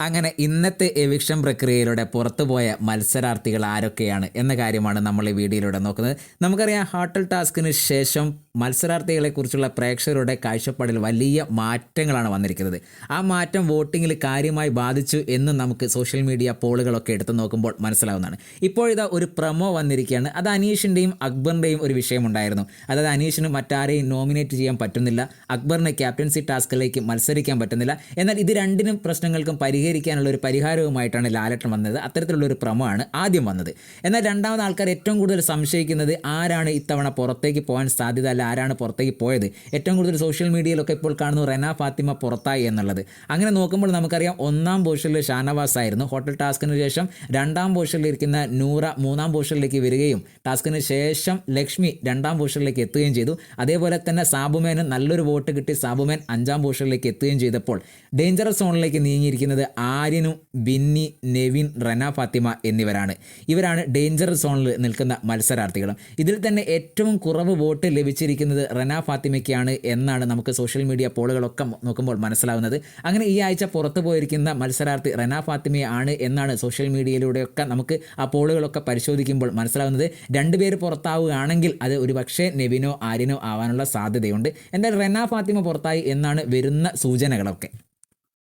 അങ്ങനെ ഇന്നത്തെ എവിക്ഷൻ പ്രക്രിയയിലൂടെ പുറത്തുപോയ മത്സരാർത്ഥികൾ ആരൊക്കെയാണ് എന്ന കാര്യമാണ് നമ്മൾ ഈ വീഡിയോയിലൂടെ നോക്കുന്നത്. നമുക്കറിയാം ഹോട്ടൽ ടാസ്കിന് ശേഷം മത്സരാർത്ഥികളെക്കുറിച്ചുള്ള പ്രേക്ഷകരുടെ കാഴ്ചപ്പാടിൽ വലിയ മാറ്റങ്ങളാണ് വന്നിരിക്കുന്നത്. ആ മാറ്റം വോട്ടിങ്ങിൽ കാര്യമായി ബാധിച്ചു എന്ന് നമുക്ക് സോഷ്യൽ മീഡിയ പോളുകളൊക്കെ എടുത്തു നോക്കുമ്പോൾ മനസ്സിലാവുന്നതാണ്. ഇപ്പോഴിതാ ഒരു പ്രമോ വന്നിരിക്കുകയാണ്. അത് അനീഷിന്റെയും അക്ബറിന്റെയും ഒരു വിഷയമുണ്ടായിരുന്നു. അതായത് അനീഷിന് മറ്റാരെയും നോമിനേറ്റ് ചെയ്യാൻ പറ്റുന്നില്ല. അക്ബറിന് ക്യാപ്റ്റൻസി ടാസ്കിലേക്ക് മത്സരിക്കാൻ പറ്റുന്നില്ല. എന്നാൽ ഇത് രണ്ടിനും പ്രശ്നങ്ങൾക്കും പരിഹരിക്കാനുള്ള ഒരു പരിഹാരവുമായിട്ടാണ് ലാലട്ടൻ വന്നത്. അത്തരത്തിലുള്ള ഒരു ആണ് ആദ്യം വന്നത്. എന്നാൽ രണ്ടാമത് ആൾക്കാർ ഏറ്റവും കൂടുതൽ സംശയിക്കുന്നത് ആരാണ് ഇത്തവണ പുറത്തേക്ക് പോകാൻ സാധ്യത അല്ല ആരാണ് പുറത്തേക്ക് പോയത്? ഏറ്റവും കൂടുതൽ സോഷ്യൽ മീഡിയയിലൊക്കെ ഇപ്പോൾ കാണുന്നു റെന ഫാത്തിമ പുറത്തായി എന്നുള്ളത്. അങ്ങനെ നോക്കുമ്പോൾ നമുക്കറിയാം ഒന്നാം പോഷനിൽ ഷാനവാസ് ആയിരുന്നു. ഹോട്ടൽ ടാസ്കിന് ശേഷം രണ്ടാം പോഷനിലിരിക്കുന്ന നൂറ മൂന്നാം പോഷനിലേക്ക് വരികയും ടാസ്കിന് ശേഷം ലക്ഷ്മി രണ്ടാം പോഷനിലേക്ക് എത്തുകയും ചെയ്തു. അതേപോലെ തന്നെ സാബുമേന് നല്ലൊരു വോട്ട് കിട്ടി. സാബുമേൻ അഞ്ചാം പോഷനിലേക്ക് എത്തുകയും ചെയ്തപ്പോൾ ഡേഞ്ചറസ് സോണിലേക്ക് നീങ്ങിയിരിക്കുന്നത് ആര്യനും ബിന്നി നെവിൻ റന ഫാത്തിമ എന്നിവരാണ്. ഇവരാണ് ഡേഞ്ചർ സോണിൽ നിൽക്കുന്ന മത്സരാർത്ഥികളും. ഇതിൽ തന്നെ ഏറ്റവും കുറവ് വോട്ട് ലഭിച്ചിരിക്കുന്നത് റന ഫാത്തിമയ്ക്കാണ് എന്നാണ് നമുക്ക് സോഷ്യൽ മീഡിയ പോളുകളൊക്കെ നോക്കുമ്പോൾ മനസ്സിലാവുന്നത്. അങ്ങനെ ഈ ആഴ്ച പുറത്തു പോയിരിക്കുന്ന മത്സരാർത്ഥി റന ഫാത്തിമയാണ് എന്നാണ് സോഷ്യൽ മീഡിയയിലൂടെയൊക്കെ നമുക്ക് ആ പോളുകളൊക്കെ പരിശോധിക്കുമ്പോൾ മനസ്സിലാവുന്നത്. രണ്ടുപേര് പുറത്താവുകയാണെങ്കിൽ അത് ഒരു പക്ഷേ നെവിനോ ആര്യനോ ആവാനുള്ള സാധ്യതയുണ്ട്. എന്നാൽ റന ഫാത്തിമ പുറത്തായി എന്നാണ് വരുന്ന സൂചനകളൊക്കെ.